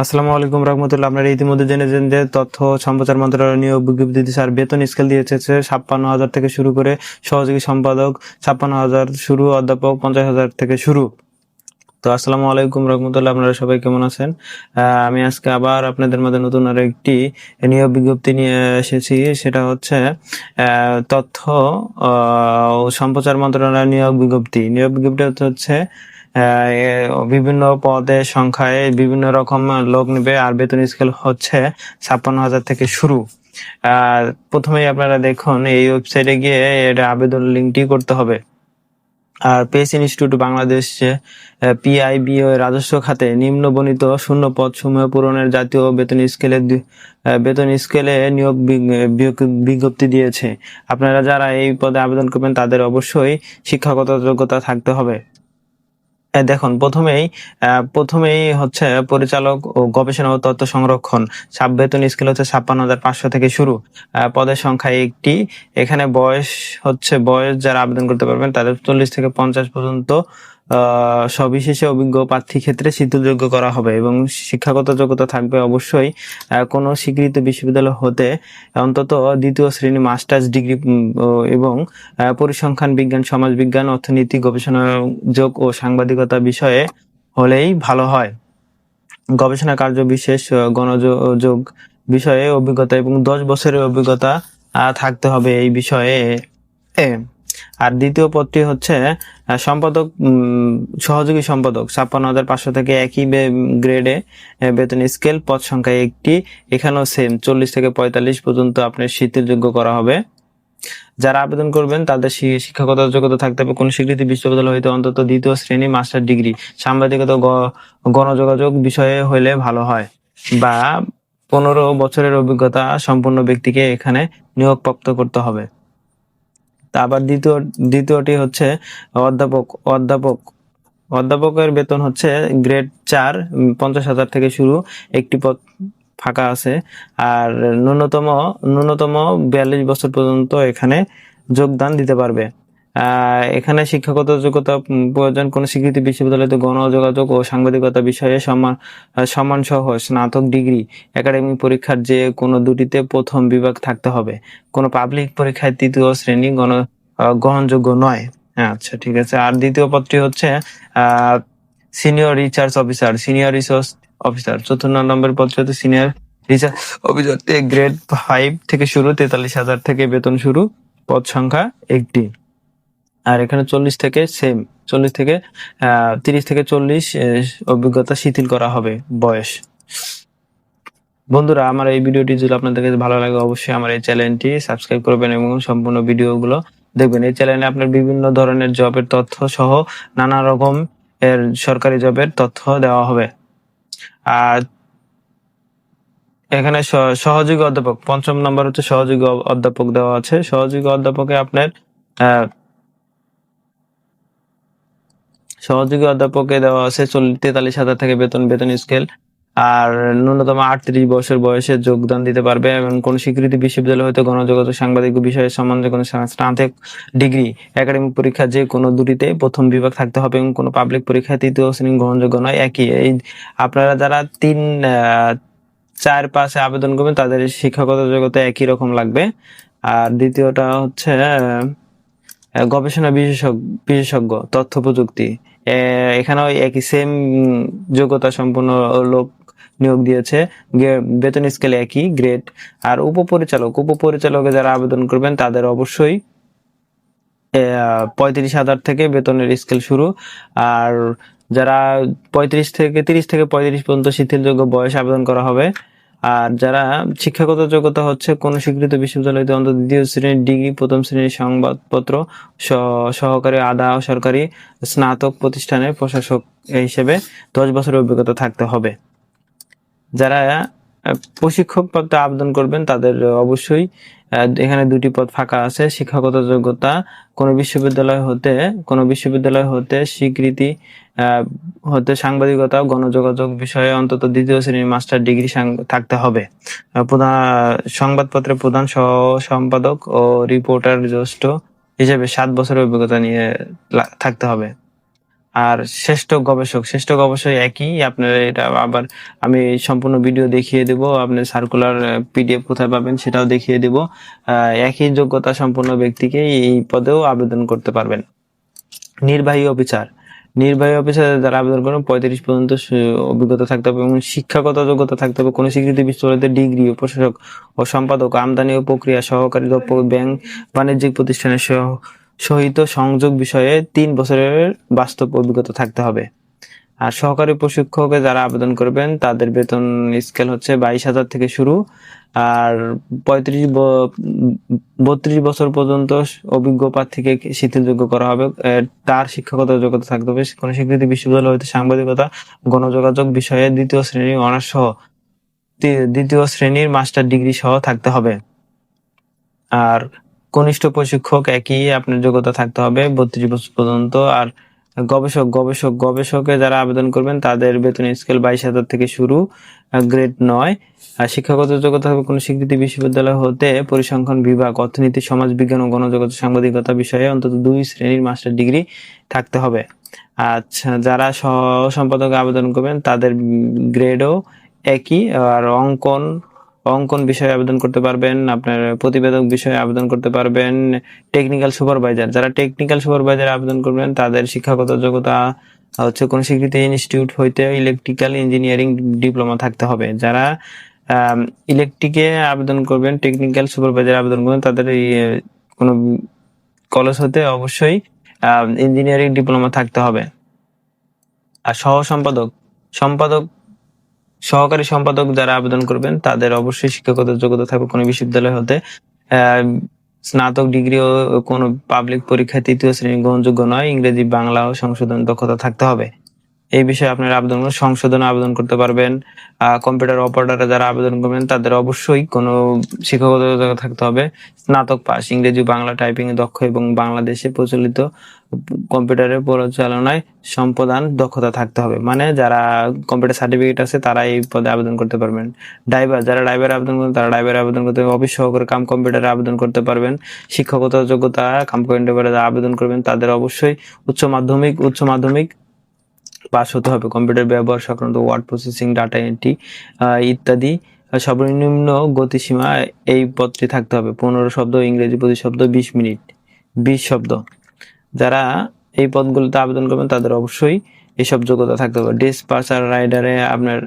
আসসালামু আলাইকুম রহমতুল্লাহ। আপনারা ইতিমধ্যে জেনেছেন যে তথ্য সম্প্রচার মন্ত্রণালয় নিয়োগ বিজ্ঞপ্তি দিয়েছে আর বেতন স্কেল দিয়েছে ছাপ্পান্ন হাজার থেকে শুরু করে সহযোগী সম্পাদক ছাপ্পান্ন হাজার শুরু, অধ্যাপক পঞ্চাশ হাজার থেকে শুরু। তো আসসালামু আলাইকুম রহমতুল্লাহ, আপনারা সবাই কেমন আছেন? আমি আজকে আবার আপনাদের মধ্যে নতুন আর একটি নিয়োগ বিজ্ঞপ্তি নিয়ে এসেছি। সেটা হচ্ছে তথ্য সম্প্রচার মন্ত্রণালয় নিয়োগ বিজ্ঞপ্তি। নিয়োগ বিজ্ঞপ্তি হচ্ছে বিভিন্ন পদের সংখ্যায় বিভিন্ন রকম লোক নেবে আর বেতন স্কেল হচ্ছে ছাপ্পান্ন হাজার থেকে শুরু। প্রথমেই আপনারা দেখুন, এই ওয়েবসাইটে গিয়ে এটা আবেদন লিঙ্কটি করতে হবে। আর পেস ইনস্টিটিউট বাংলাদেশ পিআইবি ও রাজস্ব খাতে নিম্ন বর্ণিত শূন্য পদ সমূহ পূরণের জাতীয় বেতন স্কেলে বেতন স্কেলে নিয়োগ বিজ্ঞ- বিজ্ঞ- বিজ্ঞপ্তি দিয়েছে। আপনারা যারা এই পদে আবেদন করবেন, তাদের অবশ্যই শিক্ষাগত যোগ্যতা থাকতে হবে। দেখুন, প্রথমেই প্রথমেই হচ্ছে পরিচালক ও গবেষণা ও তথ্য সংরক্ষণ। সাব বেতন স্কেল হচ্ছে ছাপ্পান্ন হাজার পাঁচশো থেকে শুরু। পদের সংখ্যা একটি। এখানে বয়স হচ্ছে, বয়স যারা আবেদন করতে পারবেন তাদের চল্লিশ থেকে পঞ্চাশ পর্যন্ত সবিশেষে অভিজ্ঞ প্রার্থী ক্ষেত্রে শিথিলযোগ্য করা হবে এবং শিক্ষাগত যোগ্যতা থাকবে অবশ্যই কোনো স্বীকৃত বিশ্ববিদ্যালয় হতে অন্তত দ্বিতীয় শ্রেণি মাস্টার্স ডিগ্রি এবং পরিসংখ্যান বিজ্ঞান সমাজ বিজ্ঞান অর্থনীতি, গবেষণা যোগ ও সাংবাদিকতা বিষয়ে হলেই ভালো হয় গবেষণা কার্য বিশেষ গণযোগ বিষয়ে অভিজ্ঞতা এবং দশ বছরের অভিজ্ঞতা থাকতে হবে এই বিষয়ে। আর দ্বিতীয় পদটি হচ্ছে সম্পাদক সহযোগী সম্পাদক, ছাপ্পান্ন হাজার পাঁচশো থেকে একই গ্রেডে বেতন স্কেল পদ সংখ্যা একটি, এখানেও সেম চল্লিশ থেকে পঁয়তাল্লিশ পর্যন্ত আপনার শীতের করা হবে। যারা আবেদন করবেন, তাদের শিক্ষাগত যোগ্যতা থাকতে হবে। কোন স্বীকৃতি বিশ্ববিদ্যালয় হইতে অন্তত দ্বিতীয় শ্রেণি মাস্টার ডিগ্রি সাংবাদিকতা গণযোগাযোগ বিষয়ে হইলে ভালো হয়। বা পনেরো বছরের অভিজ্ঞতা সম্পন্ন ব্যক্তিকে এখানে নিয়োগপ্রাপ্ত করতে হবে। আবার দ্বিতীয়, দ্বিতীয়টি হচ্ছে অধ্যাপক অধ্যাপক, অধ্যাপকের বেতন হচ্ছে গ্রেড চার পঞ্চাশ হাজার থেকে শুরু, একটি পদ ফাঁকা আছে। আর ন্যূনতম ন্যূনতম বিয়াল্লিশ বছর পর্যন্ত এখানে যোগদান দিতে পারবে। এখানে শিক্ষাগত যোগ্যতা প্রয়োজন কোন স্বীকৃতি বিশ্ববিদ্যালয়তে গণযোগাযোগ ও সাংবাদিকতা বিষয়ে সম্মান সহ স্নাতক ডিগ্রি একাডেমিক পরীক্ষার যে কোনো দুটিতে প্রথম বিভাগ থাকতে হবে। কোনো পাবলিক পরীক্ষায় তৃতীয় শ্রেণি গণ গ্রহণযোগ্য নয়। হ্যাঁ, আচ্ছা ঠিক আছে। আর দ্বিতীয় পদটি হচ্ছে senior research officer senior research officer চতুর্থ নম্বর পদটি হচ্ছে senior research officer grade five থেকে শুরু তেতাল্লিশ হাজার থেকে বেতন শুরু পদ সংখ্যা একটি। আর এখানে চল্লিশ থেকে সেম চল্লিশ থেকে তিরিশ থেকে চল্লিশ অভিজ্ঞতা শিথিল করা হবে বয়স। বন্ধুরা, আমার এই ভিডিওটি যদি আপনাদের কাছে ভালো লাগে, অবশ্যই আমার এই চ্যানেলটি সাবস্ক্রাইব করবেন এবং সম্পূর্ণ ভিডিওগুলো দেখবেন। এই চ্যানেলে আপনার বিভিন্ন ধরনের জবের তথ্য সহ নানা রকম এর সরকারি জবের তথ্য দেওয়া হবে। আর এখানে সহযোগী অধ্যাপক, পঞ্চম নম্বর হচ্ছে সহযোগী অধ্যাপক দেওয়া আছে। সহযোগী অধ্যাপকে আপনার সহযোগী অধ্যাপকে দেওয়া আছে তেতাল্লিশ হাজার থেকে বেতন বেতন স্কেল আর ন্যূনতম আটত্রিশ বছর বয়সে যোগদান দিতে পারবে এবং কোন স্বীকৃতি বিশ্ববিদ্যালয় হয়তো গণযোগাযোগ সাংবাদিক বিষয়ে সম্বন্ধে কোনো স্নাতক ডিগ্রি একাডেমিক পরীক্ষা যে কোনো দুটিতে প্রথম বিভাগ থাকতে হবে এবং কোনো পাবলিক পরীক্ষায় তৃতীয় শ্রেণি গ্রহণযোগ্য নয়, একই। এই আপনারা যারা তিন চার পাশে আবেদন করবেন, তাদের শিক্ষাগত যোগ্যতা একই রকম লাগবে। আর দ্বিতীয়টা হচ্ছে গবেষণা বিশেষজ্ঞ বিশেষজ্ঞ, তথ্য প্রযুক্তি। এখানেও একই সেম যোগ্যতা সম্পন্ন লোক নিয়োগ দিয়েছে। বেতন স্কেল একই গ্রেড আর উপপরিচালক, উপপরিচালকে যারা আবেদন করবেন, তাদের অবশ্যই পঁয়ত্রিশ হাজার থেকে বেতনের স্কেল শুরু। আর যারা পঁয়ত্রিশ থেকে তিরিশ থেকে পঁয়ত্রিশ পর্যন্ত শিথিলযোগ্য বয়স আবেদন করা হবে আর যারা শিক্ষাগত যোগ্যতা হচ্ছে কোন স্বীকৃত বিশ্ববিদ্যালয়তে অন্তত দ্বিতীয় শ্রেণির ডিগ্রি, প্রথম শ্রেণির সংবাদপত্র সহকারী আধা সরকারি স্নাতক প্রতিষ্ঠানের প্রশাসক হিসেবে দশ বছরের অভিজ্ঞতা থাকতে হবে। যারা প্রশিক্ষক পদে আবেদন করবেন তাদের অবশ্যই এখানে দুটি পদ ফাঁকা আছে। শিক্ষাগত যোগ্যতা, কোন বিশ্ববিদ্যালয় হতে, কোন বিশ্ববিদ্যালয় হতে স্বীকৃতি হতে সাংবাদিকতা গণযোগাযোগ বিষয়ে অন্তত দ্বিতীয় শ্রেণির মাস্টার ডিগ্রি থাকতে হবে। প্রধান, সংবাদপত্রের প্রধান সহ সম্পাদক ও রিপোর্টার জ্যেষ্ঠ হিসেবে সাত বছরের অভিজ্ঞতা নিয়ে থাকতে হবে। আর শ্রেষ্ঠ গবেষক শ্রেষ্ঠ গবেষক একই, আপনার এটা আবার আমি সম্পূর্ণ ভিডিও দেখিয়ে দেব আপনার সার্কুলার পিডিএফ কোথায় পাবেন সেটাও দেখিয়ে দেব। একই যোগ্যতা সম্পন্ন ব্যক্তিকে এই পদেও আবেদন করতে পারবেন। নির্বাহী অফিসার নির্বাহী অফিসার যারা আবেদন করবেন পঁয়ত্রিশ পর্যন্ত অভিজ্ঞতা থাকতে হবে এবং শিক্ষাগত যোগ্যতা থাকতে হবে। কোনো স্বীকৃতি বিশ্ববিদ্যালয়তে ডিগ্রি ও প্রশাসক ও সম্পাদক, আমদানি ও প্রক্রিয়া সহকারী দপ্তর ব্যাংক বাণিজ্যিক প্রতিষ্ঠানের সহ- সহিত সংযোগ বিষয়ে তিন বছরের বাস্তব অভিজ্ঞতা থাকতে হবে। আর সহকারী প্রশিক্ষকে যারা আবেদন করবেন, তাদের বেতন স্কেল হচ্ছে বাইশ হাজার থেকে শুরু। আর পঁয়ত্রিশ বত্রিশ বছর পর্যন্ত অভিজ্ঞ প্রার্থীকে শিথিলযোগ্য করা হবে। তার শিক্ষাগত যোগ্যতা থাকতে হবে। কোনো স্বীকৃতি বিশ্ববিদ্যালয় হইতে সাংবাদিকতা, গণযোগাযোগ বিষয়ে দ্বিতীয় শ্রেণির অনার্স সহ দ্বিতীয় শ্রেণির মাস্টার ডিগ্রি সহ থাকতে হবে। আর কনিষ্ঠ প্রশিক্ষক একই আপনার যোগ্যতা থাকতে হবে, বত্রিশ বছর পর্যন্ত। আর গবেষক গবেষক, গবেষকে যারা আবেদন করবেন, তাদের বেতন স্কেল বাইশ হাজার থেকে শুরু গ্রেড নয়। আর শিক্ষাগত যোগ্যতা হবে কোনো স্বীকৃতি বিশ্ববিদ্যালয় হতে পরিসংখ্যান বিভাগ, অর্থনীতি, সমাজ বিজ্ঞান ও গণযোগাযোগ সাংবাদিকতা বিষয়ে অন্তত দুই শ্রেণির মাস্টার ডিগ্রি থাকতে হবে। আচ্ছা যারা সহ সম্পাদকে আবেদন করবেন, তাদের গ্রেডও একই, আর অঙ্কন অঙ্কন বিষয়ে আবেদন করতে পারবেন, আপনার প্রতিবেদক বিষয়ে আবেদন করতে পারবেন টেকনিক্যাল সুপারভাইজার যারা টেকনিক্যাল সুপারভাইজার আবেদন করবেন, তাদের শিক্ষাগত যোগ্যতা, হচ্ছে কোন স্বীকৃত ইনস্টিটিউট হইতে ইলেকট্রিক্যাল ইঞ্জিনিয়ারিং ডিপ্লোমা থাকতে হবে। যারা ইলেকট্রিকে আবেদন করবেন টেকনিক্যাল সুপারভাইজার আবেদন করবেন, তাদের কোনো কলেজ হতে অবশ্যই ইঞ্জিনিয়ারিং ডিপ্লোমা থাকতে হবে। আর সহ সম্পাদক সম্পাদক সহকারী সম্পাদক যারা আবেদন করবেন, তাদের অবশ্যই শিক্ষাগত যোগ্যতা থাকবে কোনো বিশ্ববিদ্যালয় হতে। স্নাতক ডিগ্রি ও কোনো পাবলিক পরীক্ষায় তৃতীয় শ্রেণি গ্রহণযোগ্য নয়, ইংরেজি, বাংলা ও সংশোধন দক্ষতা থাকতে হবে। এই বিষয়ে আপনারা আবেদন সংশোধনে আবেদন করতে পারবেন। কম্পিউটার অপারেটরে যারা আবেদন করবেন, তাদের অবশ্যই কোনো যোগ্যতা থাকতে হবে। স্নাতক পাস, ইংরেজি, বাংলা টাইপিং এ দক্ষ এবং বাংলাদেশে প্রচলিত কম্পিউটারের পরিচালনায় সম্পাদন দক্ষতা থাকতে হবে। মানে যারা কম্পিউটার সার্টিফিকেট আছে তারা এই পদে আবেদন করতে পারবেন। ড্রাইভার যারা ড্রাইভার আবেদন করবেন, তারা ড্রাইভার আবেদন করতে হবে অফিস সহকারে কাম কম্পিউটারে আবেদন করতে পারবেন। শিক্ষাগত যোগ্যতা, কাম কম্পিউটারে আবেদন করবেন, তাদের অবশ্যই উচ্চ মাধ্যমিক উচ্চ মাধ্যমিক পাস হতে হবে। কম্পিউটার ব্যবহার সংক্রান্ত ওয়ার্ড প্রসেসিং ডাটা এন্ট্রি ইত্যাদি সর্বনিম্ন গতিসীমা এই পদটি থাকতে হবে। পনেরো শব্দ, ইংরেজি প্রতি শব্দ বিশ মিনিট। বিশ শব্দ। যারা এই পদগুলোতে আবেদন করবেন, তাদের অবশ্যই এইসব যোগ্যতা থাকতে হবে। ডিসপার্সার রাইডারে আপনার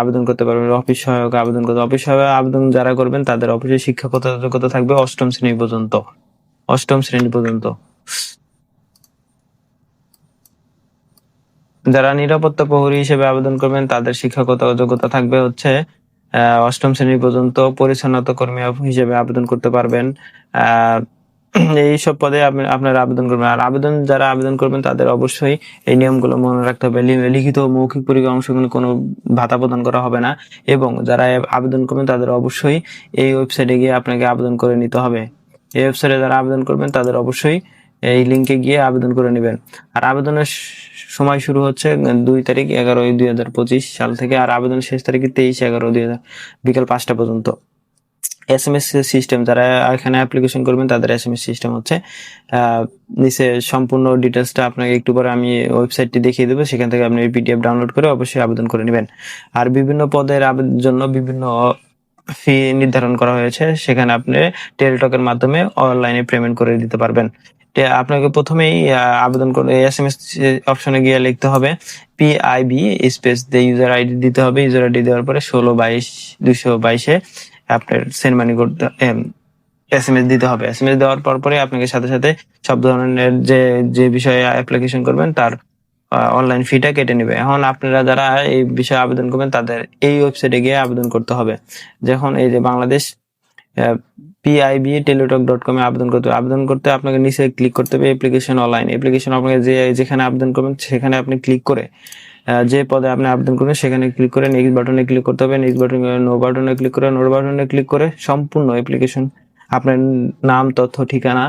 আবেদন করতে পারবেন। অফিস সহায়ক আবেদন করতে অফিস সহায়ক আবেদন যারা করবেন, তাদের অফিসে শিক্ষাগত যোগ্যতা থাকবে অষ্টম শ্রেণি পর্যন্ত। অষ্টম শ্রেণি পর্যন্ত। যারা নিরাপত্তা প্রহরী হিসেবে আবেদন করবেন, তাদের শিক্ষাগত যোগ্যতা থাকবে হচ্ছে অষ্টম শ্রেণি পর্যন্ত পরিচ্ছন্নতা কর্মী হিসেবে আবেদন করতে পারবেন। এই সব পদে আপনি আপনারা আবেদন করবেন। আর আবেদন যারা আবেদন করবেন, তাদের অবশ্যই এই নিয়মগুলো মনে রাখতে হবে। লিখিত মৌখিক পরীক্ষা অংশগ্রহণে কোনো ভাতা প্রদান করা হবে না এবং যারা আবেদন করবেন, তাদের অবশ্যই এই ওয়েবসাইটে গিয়ে আপনাকে আবেদন করে নিতে হবে। এই ওয়েবসাইটে যারা আবেদন করবেন, তাদের অবশ্যই এই লিঙ্কে গিয়ে আবেদন করে নেবেন। আর আবেদনের সময় শুরু হচ্ছে দুই তারিখ এগারো দুই হাজার পঁচিশ সাল থেকে, আর আবেদন শেষ তারিখ তেইশ এগারো দুই হাজার, বিকাল পাঁচটা পর্যন্ত। এস এম এস সিস্টেম যারা এখানে অ্যাপ্লিকেশন করবেন, তাদের এস এম এস সিস্টেম হচ্ছে নিচে সম্পূর্ণ ডিটেলসটা আপনাকে একটু পরে আমি ওয়েবসাইটটি দেখিয়ে দেবো, সেখান থেকে আপনি পিডিএফ ডাউনলোড করে অবশ্যই আবেদন করে নেবেন। আর বিভিন্ন পদের জন্য বিভিন্ন ফি নির্ধারণ করা হয়েছে, সেখানে আপনি টেলিটকের মাধ্যমে অনলাইনে পেমেন্ট করে দিতে পারবেন। আপনাকে প্রথমেই আবেদন করে এস এম এস অপশনে গিয়ে লিখতে হবে পিআইবি স্পেস দিয়ে ইউজার আইডি দিতে হবে। ইউজার আইডি দেওয়ার পরে ষোলো বাইশ দুইশো বাইশে আপনার সেন্ড মানি করতে এস এম এস দিতে হবে। এস এম এস দেওয়ার পর পরে আপনাকে সাথে সাথে সব ধরনের যে যে বিষয়ে অ্যাপ্লিকেশন করবেন, তার অনলাইন ফিটা কেটে নেবে। এখন আপনারা যারা এই বিষয়ে আবেদন করবেন, তাদের এই ওয়েবসাইটে গিয়ে আবেদন করতে হবে। যখন এই যে বাংলাদেশ পিআইবি টেলিটক ডট কমে আবেদন করতে হবে। আবেদন করতে আপনাকে নিচে ক্লিক করতে হবে অ্যাপ্লিকেশন অনলাইন অ্যাপ্লিকেশন আপনাকে যে, যেখানে আবেদন করবেন, সেখানে আপনি ক্লিক করে যে পদে আপনি আবেদন করবেন, সেখানে ক্লিক করে নেক্সট বাটনে ক্লিক করতে হবে। নেক্সট বাটনে নো বাটনে ক্লিক করে নো বাটনে ক্লিক করে সম্পূর্ণ অ্যাপ্লিকেশন আপনার নাম, তথ্য, ঠিকানা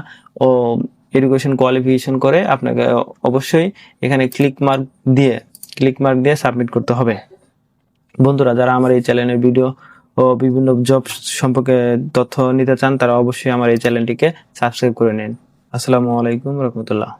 ও এডুকেশন কোয়ালিফিকেশন করে আপনাকে অবশ্যই এখানে ক্লিক মার্ক দিয়ে ক্লিক মার্ক দিয়ে সাবমিট করতে হবে। বন্ধুরা, যারা আমার এই চ্যানেলের ভিডিও ও বিভিন্ন জব সম্পর্কে তথ্য নিতে চান, তারা অবশ্যই আমার এই চ্যানেলটিকে সাবস্ক্রাইব করে নিন। আসসালামু আলাইকুম রহমতুল্লাহ।